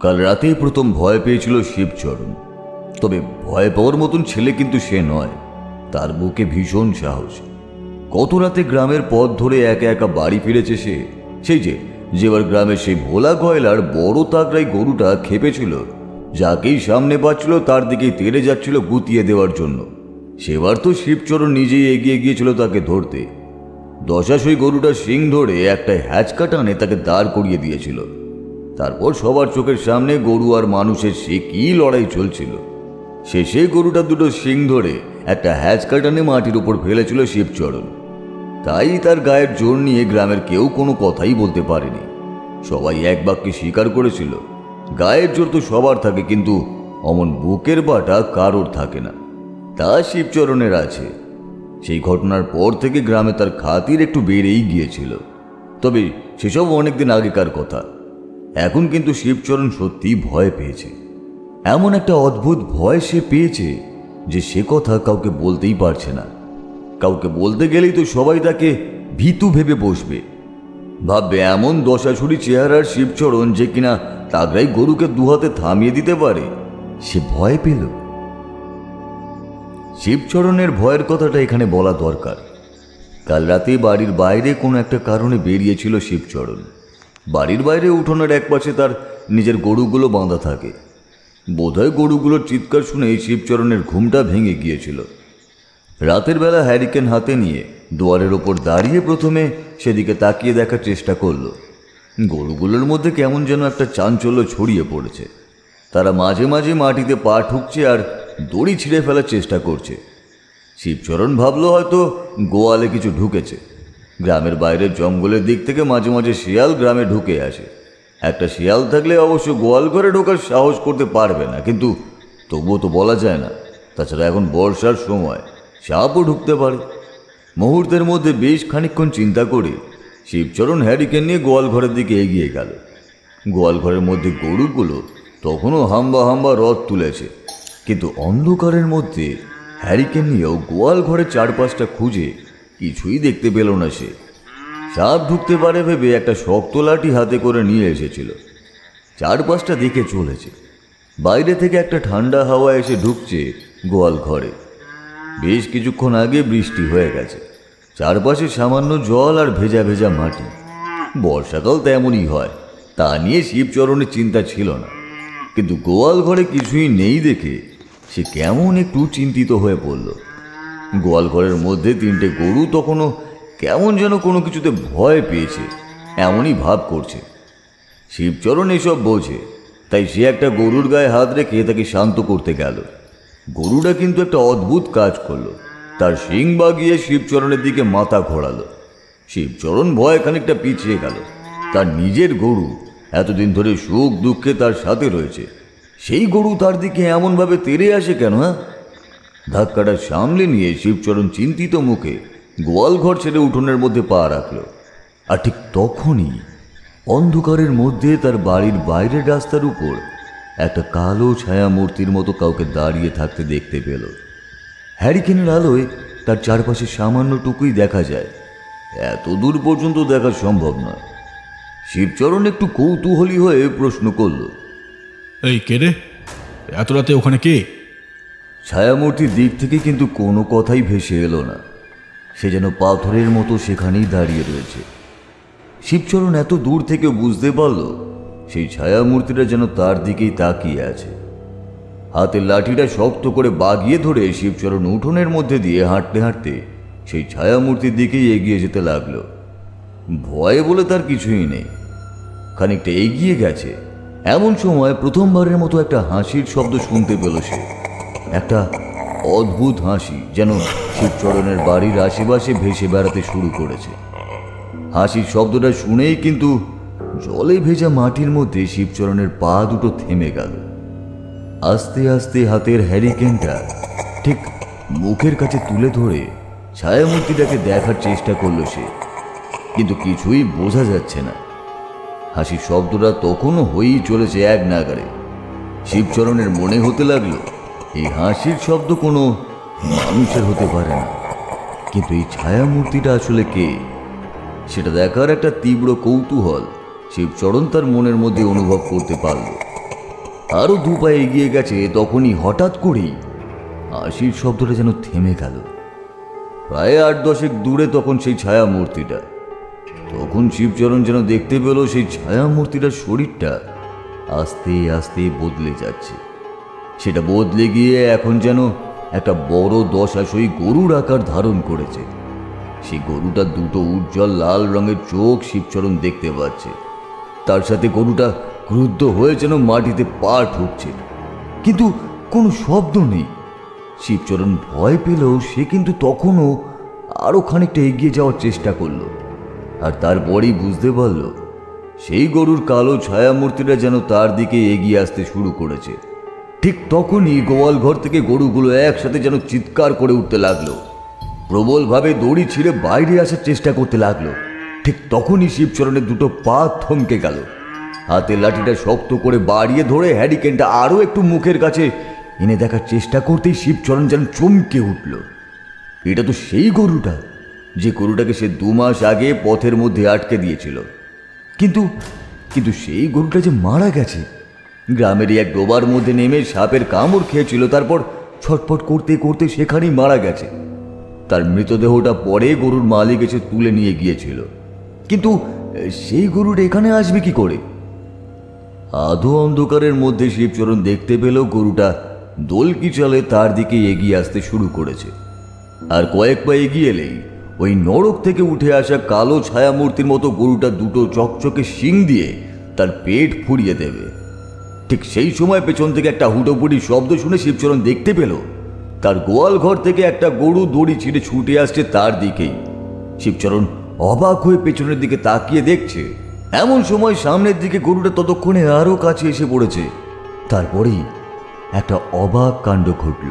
কাল রাতেই প্রথম ভয় পেয়েছিল শিবচরণ তবে ভয় পাওয়ার মতন ছেলে কিন্তু সে নয়। তার বুকে ভীষণ সাহস। কত রাতে গ্রামের পথ ধরে একা একা বাড়ি ফিরেছে সে? সেই যে, যেবার গ্রামের সেই ভোলা গয়লার বড় তাগড়াই গরুটা খেপেছিল, যাকেই সামনে পাচ্ছিল, তার দিকেই তেড়ে যাচ্ছিল গুতিয়ে দেওয়ার জন্য। সেবার তো শিবচরণ নিজেই এগিয়ে গিয়েছিল তাকে ধরতে। দশাশই গরুটার শিং ধরে একটা হ্যাচকা টানে তাকে দাঁড় করিয়ে দিয়েছিল। তারপর সবার চোখের সামনে গরু আর মানুষের সে কি লড়াই চলছিল। শেষে গরুটা দুটো শিং ধরে একটা হ্যাচকা টানে মাটির উপর ফেলেছিল শিবচরণ। তাই তার গায়ের জোর নিয়ে গ্রামের কেউ কোনো কথাই বলতে পারেনি। সবাই এক বাক্যে স্বীকার করেছিল, গায়ের জোর তো সবার থাকে কিন্তু অমন বুকের বাটা কারোর থাকে না। তা শিবচরণের আছে। সেই ঘটনার পর থেকে গ্রামে তার খাতির একটু বেড়েই গিয়েছিল। তবে সেসব অনেকদিন আগেকার কথা। এখন কিন্তু শিবচরণ সত্যিই ভয় পেয়েছে। এমন একটা অদ্ভুত ভয় সে পেয়েছে যে সে কথা কাউকে বলতেই পারছে না। কাউকে বলতে গেলেই তো সবাই তাকে ভীতু ভেবে বসবে। ভাববে এমন দশাছুরি চেহারার শিবচরণ যে কিনা তাগড়াই গরুকে দুহাতে থামিয়ে দিতে পারে। সে ভয় পেল। শিবচরণের ভয়ের কথাটা এখানে বলা দরকার। কাল রাতে বাড়ির বাইরে কোনো একটা কারণে বেরিয়েছিল শিবচরণ। বাড়ির বাইরে উঠোনের একপাশে তার নিজের গরুগুলো বাঁধা থাকে। বোধহয় গরুগুলোর চিৎকার শুনে শিবচরণের ঘুমটা ভেঙে গিয়েছিল। রাতের বেলা হ্যারিকেন হাতে নিয়ে দুয়ারের ওপর দাঁড়িয়ে প্রথমে সেদিকে তাকিয়ে দেখার চেষ্টা করল। গরুগুলোর মধ্যে কেমন যেন একটা চাঞ্চল্য ছড়িয়ে পড়েছে। তারা মাঝে মাঝে মাটিতে পা ঠুকছে আর দড়ি ছিঁড়ে ফেলার চেষ্টা করছে। শিবচরণ ভাবলো হয়তো গোয়ালে কিছু ঢুকেছে। গ্রামের বাইরের জঙ্গলের দিক থেকে মাঝে মাঝে শিয়াল গ্রামে ঢুকে আসে। একটা শিয়াল থাকলে অবশ্য গোয়াল ঘরে ঢোকার সাহস করতে পারবে না, কিন্তু তবুও তো বলা যায় না। তাছাড়া এখন বর্ষার সময়, সাপও ঢুকতে পারে। মুহূর্তের মধ্যে বেশ খানিকক্ষণ চিন্তা করে শিবচরণ হ্যারিকেন নিয়ে গোয়াল ঘরের দিকে এগিয়ে গেল। গোয়াল ঘরের মধ্যে গরুগুলো তখনও হাম্বা হাম্বা রথ তুলেছে, কিন্তু অন্ধকারের মধ্যে হ্যারিকেন নিয়েও গোয়াল ঘরের চারপাশটা খুঁজে কিছুই দেখতে পেল না সে। সাপ ঢুকতে পারে ভেবে একটা শক্ত লাঠি হাতে করে নিয়ে এসেছিল। চারপাশটা দেখে চলেছে। বাইরে থেকে একটা ঠান্ডা হাওয়া এসে ঢুকছে গোয়াল ঘরে। বেশ কিছুক্ষণ আগে বৃষ্টি হয়ে গেছে। চারপাশে সামান্য জল আর ভেজা ভেজা মাটি। বর্ষাকাল তেমনই হয়। তা নিয়ে শিবচরণের চিন্তা ছিল না। কিন্তু গোয়াল ঘরে কিছুই নেই দেখে সে কেমন একটু চিন্তিত হয়ে পড়ল। গোয়াল ঘরের মধ্যে তিনটে গরু তখনও কেমন যেন কোনো কিছুতে ভয় পেয়েছে, এমনই ভাব করছে। শিবচরণ এসব বোঝে, তাই সে একটা গরুর গায়ে হাত রেখে তাকে শান্ত করতে গেল। গরুটা কিন্তু একটা অদ্ভুত কাজ করল, তার শিং বাগিয়ে শিবচরণের দিকে মাথা ঘোরালো। শিবচরণ ভয় খানিকটা পিছিয়ে গেল, তার নিজের গরু এতদিন ধরে সুখ দুঃখে তার সাথে রয়েছে, সেই গরু তার দিকে এমনভাবে তেড়ে আসে কেন হ্যাঁ? ধাক্কাটা সামলে নিয়ে শিবচরণ চিন্তিত মুখে গোয়াল ঘর ছেড়ে উঠোনের মধ্যে পা রাখল। আর ঠিক তখনই অন্ধকারের মধ্যে তার বাড়ির বাইরের রাস্তার উপর একটা কালো ছায়া মূর্তির মতো কাউকে দাঁড়িয়ে থাকতে দেখতে পেল। হ্যারিকেনের আলোয় তার চারপাশে সামান্যটুকুই দেখা যায়। এত দূর পর্যন্ত দেখা সম্ভব নয়। শিবচরণ একটু কৌতূহলী হয়ে প্রশ্ন করল, এই কে রে? এত রাতে ওখানে কে? ছায়ামূর্তির দিক থেকে কিন্তু কোনো কথাই ভেসে এলো না। সে যেন পাথরের মতো সেখানেই দাঁড়িয়ে রয়েছে। শিবচরণ এত দূর থেকে বুঝতে পারল, সেই ছায়ামূর্তিটা যেন তার দিকেই তাকিয়ে আছে। হাতের লাঠিটা শক্ত করে বাগিয়ে ধরে শিবচরণ উঠোনের মধ্যে দিয়ে হাঁটতে হাঁটতে সেই ছায়ামূর্তির দিকেই এগিয়ে যেতে লাগল। ভয়ে বলে তার কিছুই নেই। খানিকটা এগিয়ে গেছে। এমন সময় প্রথমবারের মতো একটা হাসির শব্দ শুনতে পেল সে। একটা অদ্ভুত হাসি যেন শিবচরণের বাড়ির আশেপাশে ভেসে বেড়াতে শুরু করেছে। হাসির শব্দটা শুনেই কিন্তু জলে ভেজা মাটির মধ্যে শিবচরণের পা দুটো থেমে গেল। আস্তে আস্তে হাতের হ্যারিকেনটা ঠিক মুখের কাছে তুলে ধরে ছায়ামূর্তিটাকে দেখার চেষ্টা করল সে, কিন্তু কিছুই বোঝা যাচ্ছে না। হাসির শব্দটা তখনও হয়েই চলেছে এক নাগারে শিবচরণের মনে হতে লাগল এই হাসির শব্দ কোনো মানুষের হতে পারে না। কিন্তু এই ছায়ামূর্তিটা আসলে কে? সেটা দেখার একটা তীব্র কৌতূহল শিবচরণ তার মনের মধ্যে অনুভব করতে পারল। আরও দু পায়ে এগিয়ে গেছে, তখনই হঠাৎ করেই হাসির শব্দটা যেন থেমে গেল। প্রায় আট দশেক দূরে তখন সেই ছায়া মূর্তিটা তখন শিবচরণ যেন দেখতে পেল সেই ছায়া মূর্তিটার শরীরটা আস্তে আস্তে বদলে যাচ্ছে। সেটা বদলে গিয়ে এখন যেন একটা বড় দশাশয়ী গরুর আকার ধারণ করেছে। সেই গরুটার দুটো উজ্জ্বল লাল রঙের চোখ শিবচরণ দেখতে পাচ্ছে। তার সাথে গরুটা ক্রুদ্ধ হয়ে যেন মাটিতে পা ঠুকছে। কিন্তু কোনো শব্দ নেই। শিবচরণ ভয় পেলেও সে কিন্তু তখনও আরও খানিকটা এগিয়ে যাওয়ার চেষ্টা করল। আর তারপরেই বুঝতে পারল, সেই গরুর কালো ছায়ামূর্তিটা যেন তার দিকে এগিয়ে আসতে শুরু করেছে। ঠিক তখনই গোয়াল ঘর থেকে গরুগুলো একসাথে যেন চিৎকার করে উঠতে লাগল। প্রবলভাবে দড়ি ছিঁড়ে বাইরে আসার চেষ্টা করতে লাগল। ঠিক তখনই শিবচরণের দুটো পা থমকে গেল। হাতে লাঠিটা শক্ত করে বাড়িয়ে ধরে হ্যারিকেনটা আরও একটু মুখের কাছে এনে দেখার চেষ্টা করতেই শিবচরণ যেন চমকে উঠল। এটা তো সেই গরুটা যে গরুটাকে সে দু মাস আগে পথের মধ্যে আটকে দিয়েছিল। কিন্তু কিন্তু সেই গরুটা যে মারা গেছে গ্রামেরই এক ডোবার মধ্যে নেমে সাপের কামড় খেয়েছিল, তারপর ছটফট করতে করতে সেখানেই মারা গেছে। তার মৃতদেহটা পরে গরুর মালিক এসে তুলে নিয়ে গিয়েছিল। কিন্তু, সেই গরুটা এখানে আসবে কি করে? আধো অন্ধকারের মধ্যে শিবচরণ দেখতে পেল গরুটা দোলকি চালে তার দিকে এগিয়ে আসতে শুরু করেছে। আর কয়েক পা এগিয়ে এলেই ওই নরক থেকে উঠে আসা কালো ছায়ামূর্তির মতো গরুটা দুটো চকচকে শিং দিয়ে তার পেট ফুরিয়ে দেবে। ঠিক সেই সময় পেছন থেকে একটা হুটোপুটি শব্দ শুনে শিবচরণ দেখতে পেল। তার গোয়াল ঘর থেকে একটা গরু দড়ি ছিঁড়ে ছুটে আসছে তার দিকেই শিবচরণ অবাক হয়ে পেছনের দিকে তাকিয়ে দেখছে। এমন সময় সামনের দিকে গরুটা ততক্ষণে আরও কাছে এসে পড়েছে। তারপরেই একটা অবাক কাণ্ড ঘটল।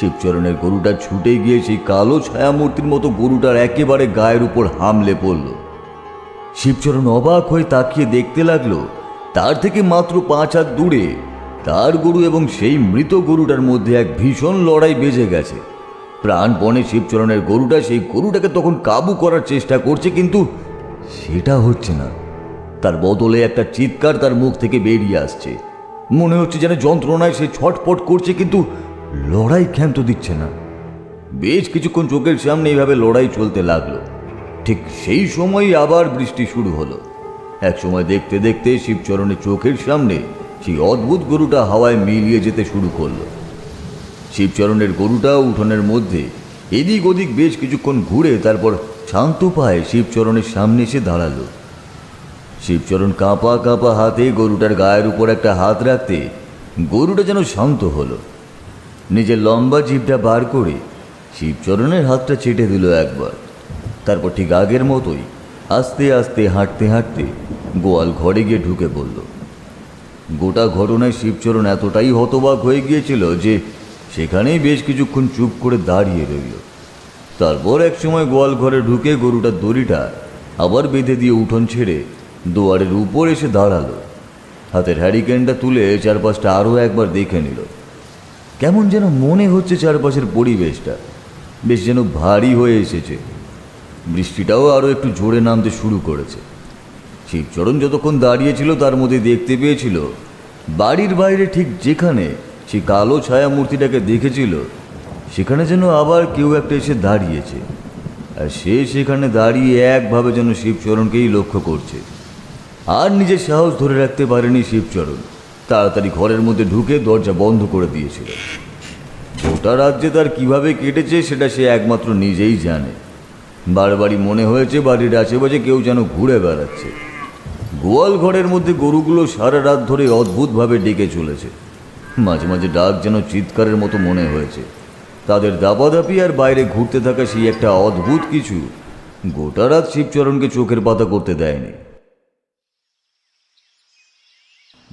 শিবচরণের গরুটা ছুটে গিয়ে সেই কালো ছায়ামূর্তির মতো গরুটার একেবারে গায়ের উপর হামলে পড়ল। শিবচরণ অবাক হয়ে তাকিয়ে দেখতে লাগল তার থেকে মাত্র পাঁচ হাত দূরে, তার গরু এবং সেই মৃত গরুটার মধ্যে এক ভীষণ লড়াই বেজে গেছে। প্রাণপণে শিবচরণের গরুটা সেই গরুটাকে তখন কাবু করার চেষ্টা করছে, কিন্তু সেটা হচ্ছে না। তার বদলে একটা চিৎকার তার মুখ থেকে বেরিয়ে আসছে। মনে হচ্ছে যেন যন্ত্রণায় সে ছটপট করছে, কিন্তু লড়াই ক্ষান্ত দিচ্ছে না। বেশ কিছুক্ষণ চোখের সামনে এইভাবে লড়াই চলতে লাগল। ঠিক সেই সময়ই আবার বৃষ্টি শুরু হলো। এক সময় দেখতে দেখতে শিবচরণের চোখের সামনে সেই অদ্ভুত গরুটা হাওয়ায় মিলিয়ে যেতে শুরু করল। শিবচরণের গরুটা উঠোনের মধ্যে এদিক ওদিক বেশ কিছুক্ষণ ঘুরে তারপর শান্ত পায়ে শিবচরণের সামনে এসে দাঁড়াল। শিবচরণ কাঁপা কাঁপা হাতে গরুটার গায়ের উপর একটা হাত রাখতে গরুটা যেন শান্ত হলো। নিজের লম্বা জিভটা বার করে শিবচরণের হাতটা চেটে দিল একবার। তারপর ঠিক আগের মতোই আস্তে আস্তে হাঁটতে হাঁটতে গোয়াল ঘরে গিয়ে ঢুকে পড়ল। গোটা ঘটনায় শিবচরণ এতটাই হতবাক হয়ে গিয়েছিল যে সেখানেই বেশ কিছুক্ষণ চুপ করে দাঁড়িয়ে রইল। তারপর এক সময় গোয়াল ঘরে ঢুকে গরুটার দড়িটা আবার বেঁধে দিয়ে উঠোন ছেড়ে দুয়ারের উপর এসে দাঁড়াল। হাতের হ্যারিকেনটা তুলে চারপাশটা আরও একবার দেখে নিল। কেমন যেন মনে হচ্ছে চারপাশের পরিবেশটা। বেশ যেন ভারী হয়ে এসেছে। বৃষ্টিটাও আরও একটু জোরে নামতে শুরু করেছে। শিবচরণ যতক্ষণ দাঁড়িয়েছিল, তার মধ্যে দেখতে পেয়েছিল, বাড়ির বাইরে ঠিক যেখানে সে কালো ছায়া মূর্তিটাকে দেখেছিল, সেখানে যেন আবার কেউ একটা এসে দাঁড়িয়েছে। আর সে সেখানে দাঁড়িয়ে একভাবে যেন শিবচরণকেই লক্ষ্য করছে। আর নিজের সাহস ধরে রাখতে পারেনি শিবচরণ। তাড়াতাড়ি ঘরের মধ্যে ঢুকে দরজা বন্ধ করে দিয়েছিল। গোটা রাজ্যে তার কীভাবে কেটেছে, সেটা সে একমাত্র নিজেই জানে। বারবারই মনে হয়েছে, বাড়ির আশেপাশে কেউ যেন ঘুরে বেড়াচ্ছে। গোয়াল ঘরের মধ্যে গরুগুলো সারা রাত ধরে অদ্ভুতভাবে ডেকে চলেছে। মাঝে মাঝে ডাক যেন চিৎকারের মতো মনে হয়েছে। তাদের দাপাদাপি আর বাইরে ঘুরতে থাকা সেই একটা অদ্ভুত কিছু গোটা রাত শিবচরণকে চোখের পাতা করতে দেয়নি।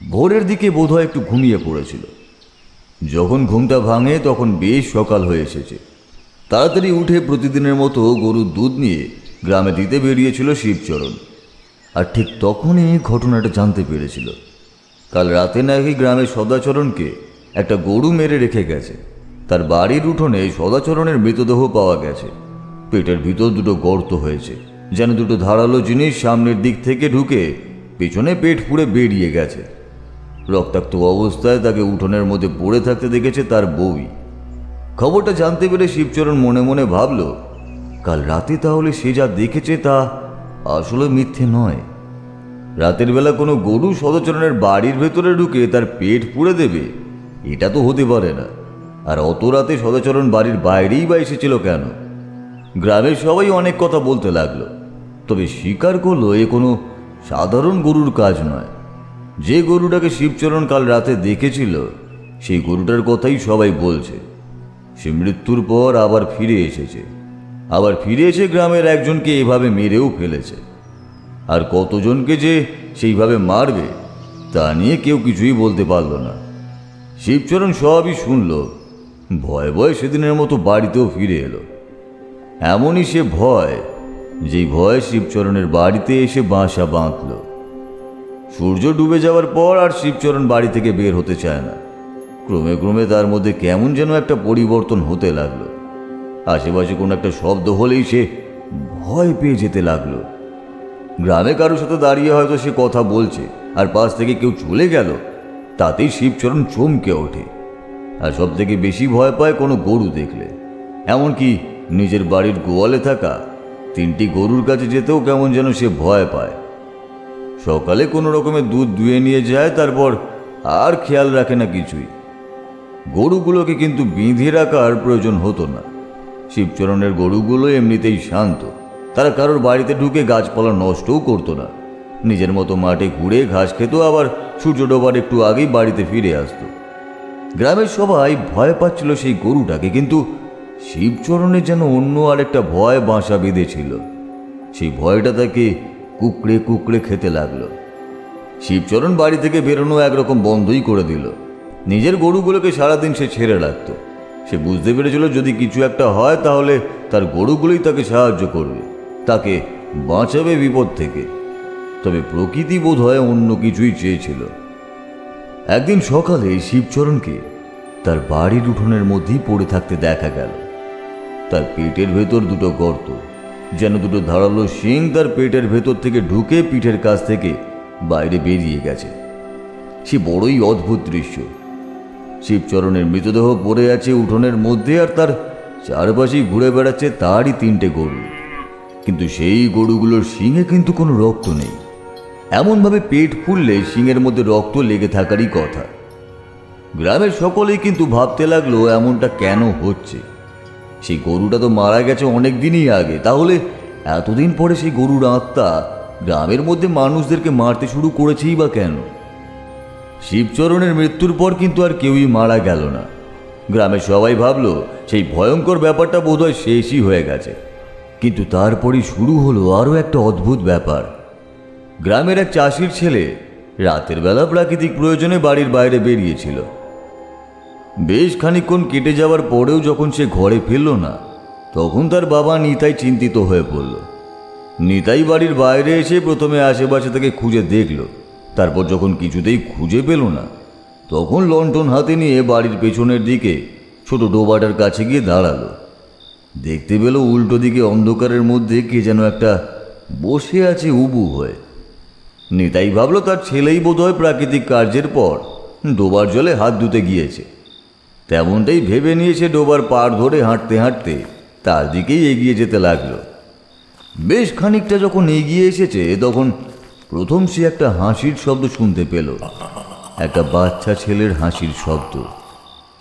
ভোরের দিকে বোধহয় একটু ঘুমিয়ে পড়েছিল। যখন ঘুমটা ভাঙে, তখন বেশ সকাল হয়ে এসেছে। তাড়াতাড়ি উঠে প্রতিদিনের মতো গরুর দুধ নিয়ে গ্রামে দিতে বেরিয়েছিল শিবচরণ। আর ঠিক তখনই ঘটনাটা জানতে পেরেছিল। কাল রাতে নাকি গ্রামের সদাচরণকে একটা গরু মেরে রেখে গেছে। তার বাড়ির উঠোনে সদাচরণের মৃতদেহ পাওয়া গেছে। পেটের ভিতর দুটো গর্ত হয়েছে, যেন দুটো ধারালো জিনিস সামনের দিক থেকে ঢুকে পেছনে পেট পুড়ে বেরিয়ে গেছে। রক্তাক্ত অবস্থায় তাকে উঠোনের মধ্যে পড়ে থাকতে দেখেছে তার বউই। খবরটা জানতে পেরে শিবচরণ মনে মনে ভাবল, কাল রাতে তাহলে সে যা দেখেছে তা আসলে মিথ্যে নয়। রাতের বেলা কোনো গরু সদচরণের বাড়ির ভেতরে ঢুকে তার পেট পুড়ে দেবে, এটা তো হতে পারে না। আর অত রাতে সদাচরণ বাড়ির বাইরেই বা এসেছিল কেন? গ্রামের সবাই অনেক কথা বলতে লাগল, তবে স্বীকার করল এ কোনো সাধারণ গরুর কাজ নয়। যে গরুটাকে শিবচরণ কাল রাতে দেখেছিল, সেই গরুটার কথাই সবাই বলছে। সে মৃত্যুর পর আবার ফিরে এসেছে। আবার ফিরে এসে গ্রামের একজনকে এভাবে মেরেও ফেলেছে। আর কতজনকে যে সেইভাবে মারবে, তা নিয়ে কেউ কিছুই বলতে পারল না। শিবচরণ সবই শুনল। ভয় ভয় সেদিনের মতো বাড়িতেও ফিরে এলো। এমনই সে ভয়, যেই ভয় শিবচরণের বাড়িতে এসে বাসা বাঁধল। সূর্য ডুবে যাওয়ার পর আর শিবচরণ বাড়ি থেকে বের হতে চায় না। ক্রমে ক্রমে তার মধ্যে কেমন যেন একটা পরিবর্তন হতে লাগল। আশেপাশে কোনো একটা শব্দ হলেই সে ভয় পেয়ে যেতে লাগল। গ্রামে কারোর সাথে দাঁড়িয়ে হয়তো সে কথা বলছে, আর পাশ থেকে কেউ চলে গেল, তাতেই শিবচরণ চমকে ওঠে, আর সব থেকে বেশি ভয় পায় কোনো গরু দেখলে। এমনকি নিজের বাড়ির গোয়ালে থাকা তিনটি গরুর কাছে যেতেও কেমন যেন সে ভয় পায়। সকালে কোনো রকমের দুধ দুয়ে নিয়ে যায়, তারপর আর খেয়াল রাখে না কিছুই। গরুগুলোকে কিন্তু বেঁধে রাখার প্রয়োজন হতো না। শিবচরণের গরুগুলো এমনিতেই শান্ত। তারা কারোর বাড়িতে ঢুকে গাছপালা নষ্টও করতো না। নিজের মতো মাঠে ঘুরে ঘাস খেত, আবার সূর্য ডোবার একটু আগেই বাড়িতে ফিরে আসতো। গ্রামের সবাই ভয় পাচ্ছিল সেই গরুটাকে, কিন্তু শিবচরণের যেন অন্য আরেকটা ভয় বাসা বেঁধেছিল। সেই ভয়টা তাকে কুকড়ে কুকড়ে খেতে লাগল। শিবচরণ বাড়ি থেকে বেরোনো একরকম বন্ধই করে দিল। নিজের গরুগুলোকে সারাদিন সে ছেড়ে রাখত। সে বুঝতে পেরেছিল যদি কিছু একটা হয় তাহলে তার গরুগুলোই তাকে সাহায্য করবে, তাকে বাঁচাবে বিপদ থেকে। তবে প্রকৃতি বোধ হয় অন্য কিছুই চেয়েছিল। একদিন সকালে শিবচরণকে তার বাড়ির উঠোনের মধ্যেই পড়ে থাকতে দেখা গেল। তার পেটের ভেতর দুটো গর্ত, যেন দুটো ধারালো শিং তার পেটের ভেতর থেকে ঢুকে পিঠের কাছ থেকে বাইরে বেরিয়ে গেছে। সে বড়ই অদ্ভুত দৃশ্য। শিবচরণের মৃতদেহ পড়ে আছে উঠোনের মধ্যে আর তার চারপাশেই ঘুরে বেড়াচ্ছে তারই তিনটে গরু। কিন্তু সেই গরুগুলোর শিঙে কিন্তু কোনো রক্ত নেই। এমনভাবে পেট ফুললে শিঙের মধ্যে রক্ত লেগে থাকারই কথা। গ্রামের সকলেই কিন্তু ভাবতে লাগল, এমনটা কেন হচ্ছে? সেই গরুটা তো মারা গেছে অনেক দিনই আগে। তাহলে এতদিন পরে সেই গরুর আত্মা গ্রামের মধ্যে মানুষদেরকে মারতে শুরু করেছেই বা কেন? শিবচরণের মৃত্যুর পর কিন্তু আর কেউই মারা গেল না। গ্রামের সবাই ভাবল, সেই ভয়ঙ্কর ব্যাপারটা বোধহয় শেষই হয়ে গেছে। কিন্তু তারপরই শুরু হলো আরও একটা অদ্ভুত ব্যাপার। গ্রামের এক চাষির ছেলে রাতের বেলা প্রাকৃতিক প্রয়োজনে বাড়ির বাইরে বেরিয়েছিল। বেশ খানিক্ষণ কেটে যাওয়ার পরেও যখন সে ঘরে ফিরল না, তখন তার বাবা নিতাই চিন্তিত হয়ে পড়ল। নিতাই বাড়ির বাইরে এসে প্রথমে আশেপাশে তাকে খুঁজে দেখল। তারপর যখন কিছুতেই খুঁজে পেল না, তখন লন্ঠন হাতে নিয়ে বাড়ির পেছনের দিকে ছোট ডোবাটার কাছে গিয়ে দাঁড়াল। দেখতে পেল উল্টো দিকে অন্ধকারের মধ্যে কে যেন একটা বসে আছে উবু হয়ে। নিতাই ভাবলো তার ছেলেই বোধহয় প্রাকৃতিক কার্যের পর ডোবার জলে হাত ধুতে গিয়েছে। তেমনটাই ভেবে নিয়েছে ডোবার পাড় ধরে হাঁটতে হাঁটতে তার দিকেই এগিয়ে যেতে লাগল। বেশ খানিকটা যখন এগিয়ে এসেছে, তখন প্রথম সে একটা হাসির শব্দ শুনতে পেল। একটা বাচ্চা ছেলের হাসির শব্দ।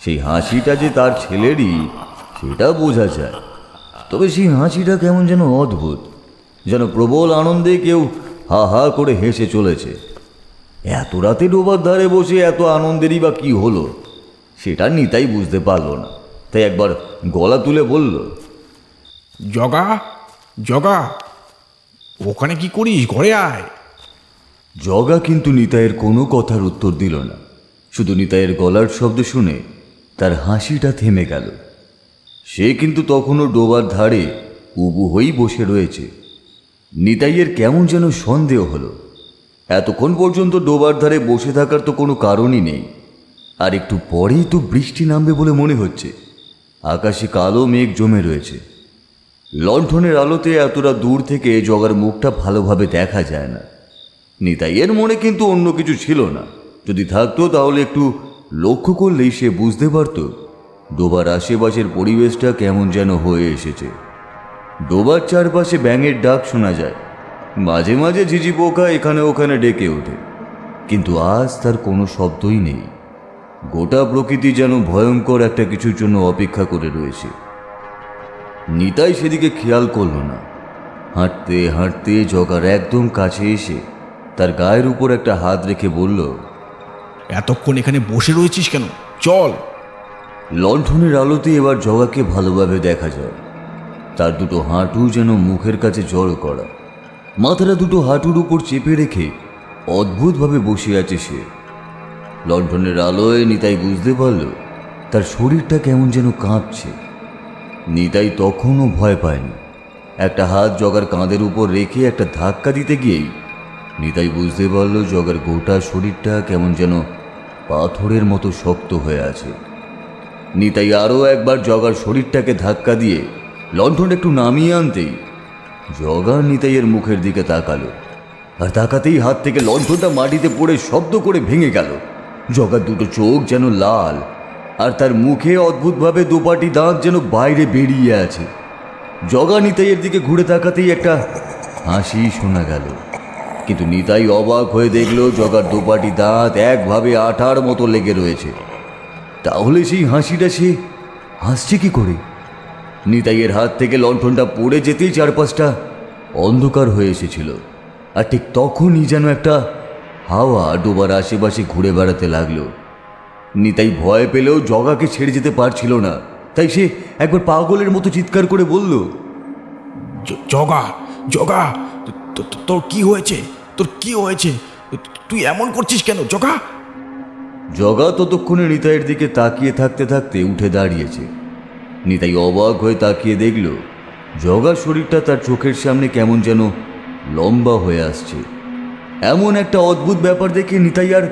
সেই হাসিটা যে তার ছেলেরই, সেটা বোঝা যায়। তবে সেই হাসিটা কেমন যেন অদ্ভুত, যেন প্রবল আনন্দে কেউ হা হা করে হেসে চলেছে। এত রাতে ডোবার ধারে বসে এত আনন্দেরই বা কি হলো, সেটা নিতাই বুঝতে পারল না। তাই একবার গলা তুলে বলল, জগা জগা, ওখানে কি করিস? ঘরে আয়। জগা কিন্তু নিতাইয়ের কোনো কথার উত্তর দিল না। শুধু নিতাইয়ের গলার শব্দ শুনে তার হাসিটা থেমে গেল। সে কিন্তু তখনও ডোবার ধারে উবু হয়েই বসে রয়েছে। নিতাইয়ের কেমন যেন সন্দেহ হলো। এতক্ষণ পর্যন্ত ডোবার ধারে বসে থাকার তো কোনো কারণই নেই। আর একটু পরেই তো বৃষ্টি নামবে বলে মনে হচ্ছে। আকাশে কালো মেঘ জমে রয়েছে। লণ্ঠনের আলোতে এতটা দূর থেকে জগার মুখটা ভালোভাবে দেখা যায় না। নিতাইয়ের মনে কিন্তু অন্য কিছু ছিল না। যদি থাকতো তাহলে একটু লক্ষ্য করলেই সে বুঝতে পারত ডোবার আশেপাশের পরিবেশটা কেমন যেন হয়ে এসেছে। ডোবার চারপাশে ব্যাঙের ডাক শোনা যায়। মাঝে মাঝে ঝিঝি পোকা এখানে ওখানে ডেকে ওঠে। কিন্তু আজ তার কোনো শব্দই নেই। গোটা প্রকৃতি যেন ভয়ঙ্কর একটা কিছুর জন্য অপেক্ষা করে রয়েছে। নিতাই সেদিকে খেয়াল করল না। হাঁটতে হাঁটতে জগার একদম কাছে এসে তার গায়ের উপর একটা হাত রেখে বলল এতক্ষণ এখানে বসে রয়েছিস কেন? চল। লণ্ঠনের আলোতে এবার জগাকে ভালোভাবে দেখা যায়। তার দুটো হাঁটু যেন মুখের কাছে জড়ো করা। মাথাটা দুটো হাঁটুর উপর চেপে রেখে অদ্ভুতভাবে বসে আছে সে। লণ্ঠনের আলোয় নিতাই বুঝতে পারল তার শরীরটা কেমন যেন কাঁপছে। নিতাই তখনও ভয় পায়নি। একটা হাত জগার কাঁধের উপর রেখে একটা ধাক্কা দিতে গিয়েই নিতাই বুঝতে পারল জগার গোটা শরীরটা কেমন যেন পাথরের মতো শক্ত হয়ে আছে। নিতাই আরও একবার জগার শরীরটাকে ধাক্কা দিয়ে লণ্ঠন একটু নামিয়ে আনতেই জগা নিতাইয়ের মুখের দিকে তাকালো। আর তাকাতেই হাত থেকে লণ্ঠনটা মাটিতে পড়ে শব্দ করে ভেঙে গেল। জগার দুটো চোখ যেন লাল, আর তার মুখে অদ্ভুতভাবে দুপাটি দাঁত যেন বাইরে বেরিয়ে আছে। জগা নিতাইয়ের দিকে ঘুরে তাকাতেই একটা হাসি শোনা গেল। কিন্তু নিতাই অবাক হয়ে দেখল জগার দুপাটি দাঁত একভাবে আঠার মতো লেগে রয়েছে। তাহলে সেই হাসিটা সে হাসছে কি করে? নিতাইয়ের হাত থেকে লণ্ঠনটা পড়ে যেতেই চারপাশটা অন্ধকার হয়ে এসেছিল। আর ঠিক তখনই যেন একটা হাওয়া ডোবার আশেপাশে ঘুরে বেড়াতে লাগল। নিতাই ভয় পেলেও জগাকে ছেড়ে যেতে পারছিল না। তাই সে একবার পাগলের মতো চিৎকার করে বলল জগা জগা তোর কি হয়েছে? তোর কি হয়েছে? তুই এমন করছিস কেন, জগা? জগা ততক্ষণে নিতাইয়ের দিকে তাকিয়ে থাকতে থাকতে উঠে দাঁড়িয়েছে। নিতাই অবাক হয়ে তাকিয়ে দেখল জগার শরীরটা তার চোখের সামনে কেমন যেন লম্বা হয়ে আসছে। এমন একটা অদ্ভুত ব্যাপার দেখে নিতাই আর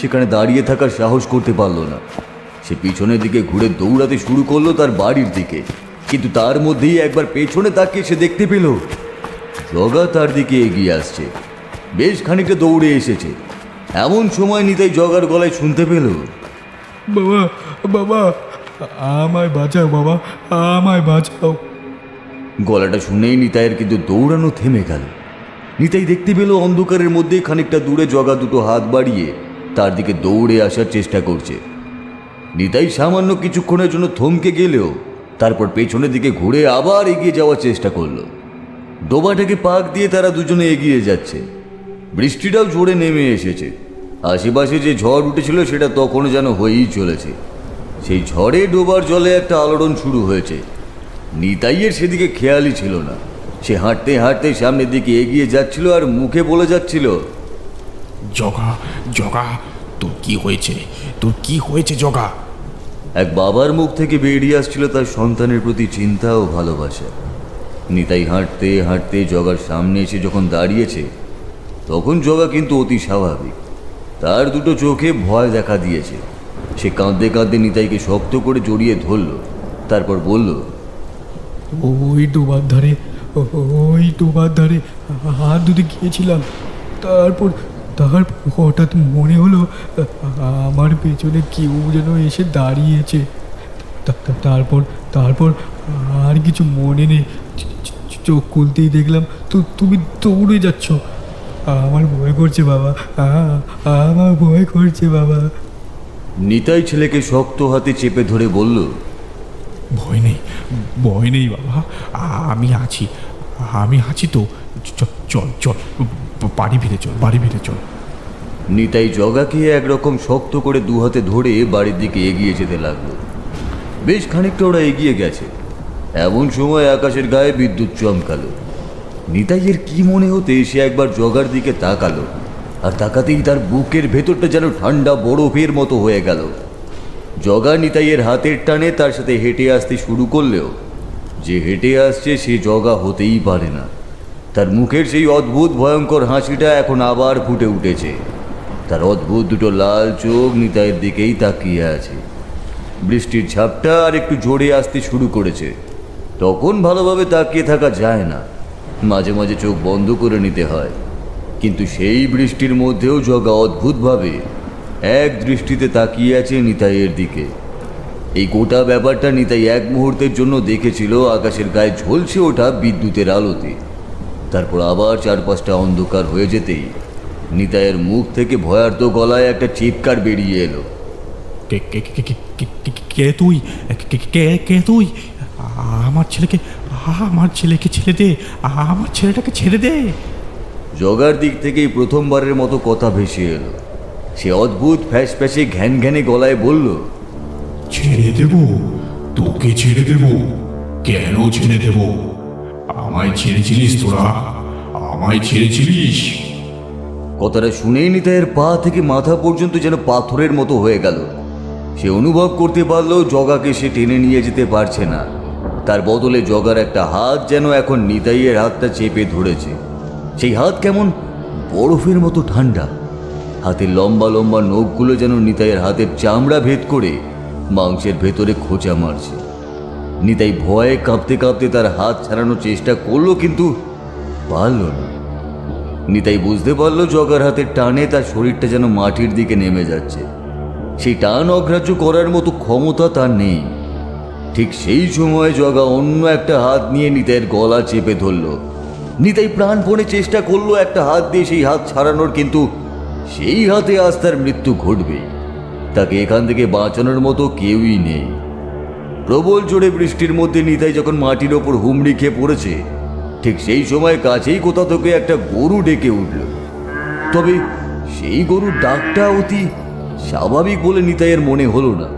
সেখানে দাঁড়িয়ে থাকার সাহস করতে পারল না। সে পিছনের দিকে ঘুরে দৌড়াতে শুরু করল তার বাড়ির দিকে। কিন্তু তার মধ্যেই একবার পেছনে তাকিয়ে সে দেখতে পেল, জগা তার দিকে এগিয়ে আসছে। বেশ খানিকটা দৌড়ে এসেছে। এমন সময় নিতাই জগার গলায় শুনতে পেল। বাবা বাবা আমায় বাঁচাও বাবা আমায় বাঁচাও। গলাটা শুনেই নিতাইয়ের কিন্তু দৌড়ানো থেমে গেল। নিতাই দেখতে পেল অন্ধকারের মধ্যে খানিকটা দূরে জগা দুটো হাত বাড়িয়ে তার দিকে দৌড়ে আসার চেষ্টা করছে। নিতাই সামান্য কিছুক্ষণের জন্য থমকে গেলেও তারপর পেছনের দিকে ঘুরে আবার এগিয়ে যাওয়ার চেষ্টা করল। ডোবাটাকে পাক দিয়ে তারা দুজনে এগিয়ে যাচ্ছে। বৃষ্টিটাও জোরে নেমে এসেছে। আশেপাশে যে ঝড় উঠেছিল সেটা তখনও যেন হয়েই চলেছে। সেই ঝড়ে ডোবার জলে একটা আলোড়ন শুরু হয়েছে। নিতাইয়ের সেদিকে খেয়ালই ছিল না। সে হাঁটতে হাঁটতে সামনের দিকে এগিয়ে যাচ্ছিল আর মুখে বলে যাচ্ছিল জগা জগা তোর কি হয়েছে? তোর কি হয়েছে জগা? এক বাবার মুখ থেকে বেরিয়ে আসছিল তার সন্তানের প্রতি চিন্তা ও ভালোবাসা। নিতাই হাঁটতে হাঁটতে জগার সামনে এসে যখন দাঁড়িয়েছে তখন জগা কিন্তু অতি স্বাভাবিক। তার দুটো চোখে ভয় দেখা দিয়েছে। সে কাঁদতে কাঁদতে নিতাইকে শক্ত করে জড়িয়ে ধরল, তারপর বলল, ওই ডোবার ধারে, ওই ডোবার ধারে হাত ধুতে গিয়েছিলাম তারপর তার হঠাৎ মনে হলো, আমার পেছনে কেউ যেন এসে দাঁড়িয়েছে। তারপর তারপর আর কিছু মনে নেই। চোখ খুলতেই দেখলাম, তো, তুমি দৌড়ে যাচ্ছ। আমার ভয় করছে বাবা। আমার ভয় করছে বাবা। নিতাই ছেলেকে শক্ত হাতে চেপে ধরে বলল ভয় নেই ভয় নেই বাবা। আমি আছি আমি আছি তো। চ- চল চল বাড়ি ফিরে চল বাড়ি ফিরে চল। নিতাই জগাকে একরকম শক্ত করে দু হাতে ধরে বাড়ির দিকে এগিয়ে যেতে লাগল। বেশ খানিকটা ওরা এগিয়ে গেছে। এমন সময় আকাশের গায়ে বিদ্যুৎ চমকালো। নিতাইয়ের কি মনে হতে সে একবার জগার দিকে তাকালো? আর তাকাতেই তার বুকের ভেতরটা যেন ঠান্ডা বরফের মতো হয়ে গেল। জগা নিতাইয়ের হাতের টানে তার সাথে হেঁটে আসতে শুরু করলেও, যে হেঁটে আসছে সে জগা হতেই পারে না। তার মুখের সেই অদ্ভুত ভয়ঙ্কর হাসিটা এখন আবার ফুটে উঠেছে। তার অদ্ভুত দুটো লাল চোখ নিতাইয়ের দিকেই তাকিয়ে আছে। বৃষ্টির ঝাপটা আর একটু জোরে আসতে শুরু করেছে। তখন ভালোভাবে তাকিয়ে থাকা যায় না। মাঝে মাঝে চোখ বন্ধ করে নিতে হয় কিন্তু সেই বৃষ্টির মধ্যেও জগা অদ্ভুতভাবে এক দৃষ্টিতে তাকিয়ে আছে নিতাইয়ের দিকে এই গোটা ব্যাপারটা নিতাই এক মুহূর্তের জন্য দেখেছিল আকাশের গায়ে ঝলছে ওঠা বিদ্যুতের আলোতে তারপর আবার চারপাশটা অন্ধকার হয়ে যেতেই নিতাইয়ের মুখ থেকে ভয়ার্ত গলায় একটা চিৎকার বেরিয়ে এলো কে তুই কে কে তুই আমার ছেলেকে আমার ছেলেকে ছেড়ে দে। আমার ছেলেটাকে ছেড়ে দে। জগার দিক থেকেই প্রথমবারের মতো কথা ভেসে এলো। সে অদ্ভুত ফ্যাস ফ্যাসে ঘ্যান ঘ্যানে গলায় বলল ছেড়ে দেব তোকে ছেড়ে দেব কেন ছেড়ে দেব? আমায় ছেড়েছিলিস তোরা আমায় ছেড়েছিলিস। কথাটা শুনেই নিতাইয়ের পা থেকে মাথা পর্যন্ত যেন পাথরের মতো হয়ে গেল। সে অনুভব করতে পারল জগাকে সে টেনে নিয়ে যেতে পারছে না। তার বদলে জগার একটা হাত যেন এখন নিতাইয়ের হাতটা চেপে ধরেছে। সেই হাত কেমন বরফের মতো ঠান্ডা। হাতের লম্বা লম্বা নখগুলো যেন নিতাইয়ের হাতের চামড়া ভেদ করে মাংসের ভেতরে খোঁচা মারছে। নিতাই ভয়ে কাঁপতে কাঁপতে তার হাত ছাড়ানোর চেষ্টা করল কিন্তু পারল না। নিতাই বুঝতে পারল জগার হাতের টানে তার শরীরটা যেন মাটির দিকে নেমে যাচ্ছে। সেই টান অগ্রাহ্য করার মতো ক্ষমতা তার নেই। ঠিক সেই সময় জগা অন্য একটা হাত নিয়ে নিতাইয়ের গলা চেপে ধরল। নিতাই প্রাণপণে চেষ্টা করল একটা হাত দিয়ে সেই হাত ছাড়ানোর, কিন্তু সেই হাতে আজ তার মৃত্যু ঘটবেই তাকে এখান থেকে বাঁচানোর মতো কেউই নেই। প্রবল জোরে বৃষ্টির মধ্যে নিতাই যখন মাটির ওপর হুমড়ি খেয়ে পড়েছে, ঠিক সেই সময় কাছেই কোথা থেকে একটা গরু ডেকে উঠল। তবে সেই গরুর ডাকটা অতি স্বাভাবিক বলে নিতাইয়ের মনে হলো না।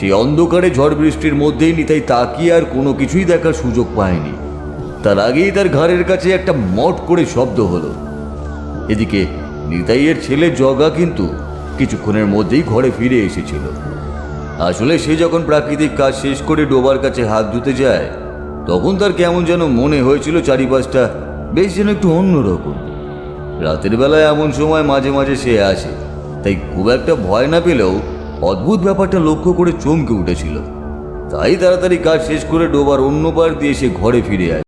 সেই অন্ধকারে ঝড় বৃষ্টির মধ্যেই নিতাই তাকিয়ে আর কোনো কিছুই দেখার সুযোগ পায়নি। তার আগেই তার ঘাড়ের কাছে একটা মট করে শব্দ হলো। এদিকে নিতাইয়ের ছেলে জগা কিন্তু কিছুক্ষণের মধ্যেই ঘরে ফিরে এসেছিল। আসলে সে যখন প্রাকৃতিক কাজ শেষ করে ডোবার কাছে হাত ধুতে যায়, তখন তার কেমন যেন মনে হয়েছিল চারিপাশটা বেশ যেন একটু অন্যরকম রাতের বেলায় এমন সময় মাঝে মাঝে সে আসে, তাই খুব একটা ভয় না পেলেও অদ্ভুত ব্যাপারটা লক্ষ্য করে চমকে উঠেছিল। তাই তাড়াতাড়ি কাজ শেষ করে ডোবার অন্য পার দিয়ে সে ঘরে ফিরে আসে